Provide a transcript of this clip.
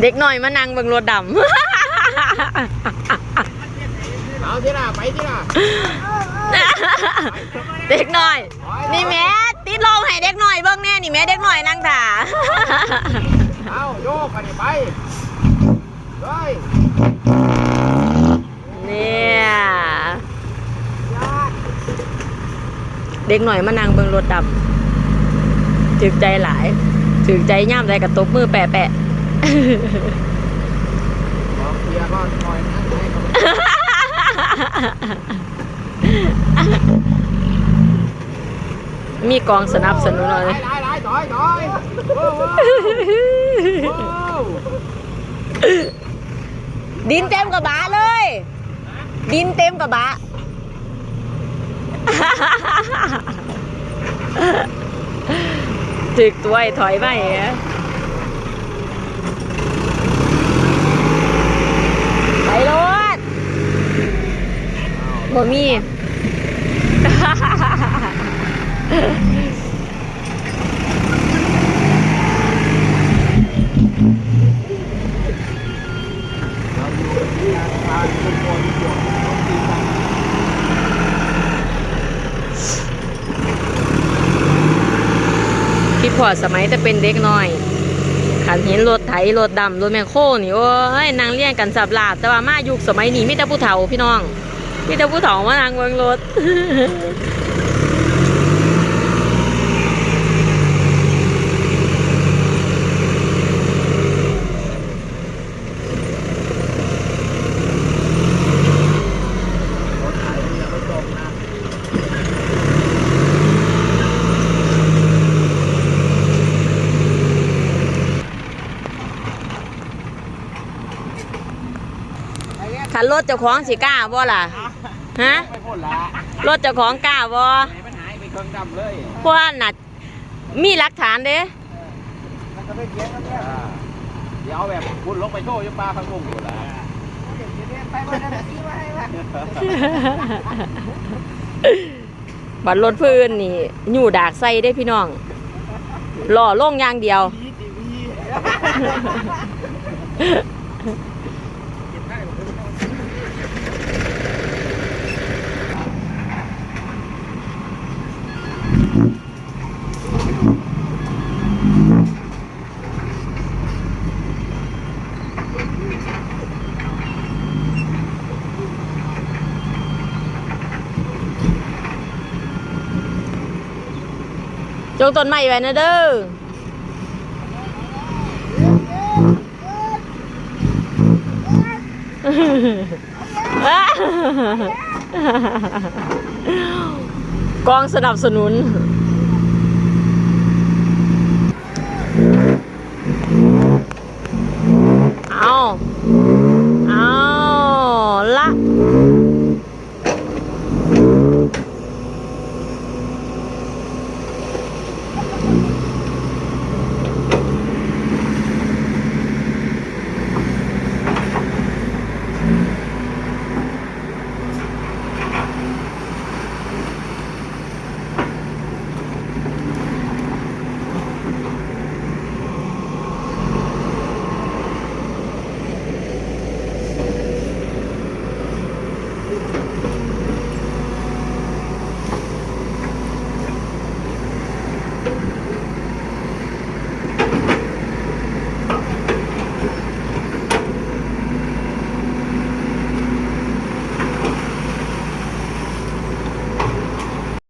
เด็กหน่อยมานั่งเบิ่งรถดเอาที่ละไปที่ละำเด็กหน่อย นี่แม่ติดลมให้เด็กหน่อยเบิ่งแน่นี่แม่เด็กหน่อยนั่งถ่าเอาโยกไปไปเฮ้ยเนี่ยเด็กหน่อยมานั่งเบิ่งรถดำ ถึกใจหลาย ถึกใจย่ามใจกระตบมือแปะแปะบอกเพียร์ก็คอยนะให้เขามีกองสนับสนุนเลยไล่ไล่ไล่ถอยถอยโอ้โหโอ้โหดินเต็มกระบะเลย ดินเต็มกระบะ ถึกตัวไอ้ถอยไปเหรอไปรถบ่มี เราอยู่ที่งานพาทุกคนบวกของทีมกัน พี่พอสมัยจะเป็นเด็กน้อยขันเห็นรถไถรถดำรถแมคโครนี่โอ้ยนางเลี้ยงกันสับลาบแต่ว่ามายุคสมัยนี้มิตรผู้เฒ่าพี่น้องมิตรผู้เฒ่ามานางเบิงรถ รถไถยังไม่จบนะ ขันรถเจ้าของสิกล้าบ่ล่ะ ฮะ ไม่พ้นละรถเจ้าของกล้าบ่ไหนมันหายไปเครื่องดำเลยเพราะว่าน่ะมีหลักฐานเด้มันก็ไม่เกียนกันเนี่ยเดี๋ยวเอาแบบคุณลงไปโชว์อยังปลาพังงอยู่ละไปวันนั้นที่มาให้ละบัตรรถพื้นนี่อยู่ดากใส่ได้พี่น้องหล่อล่งอย่างเดียว จงต้นไม้ไว้นะเด้อกองสนับสนุน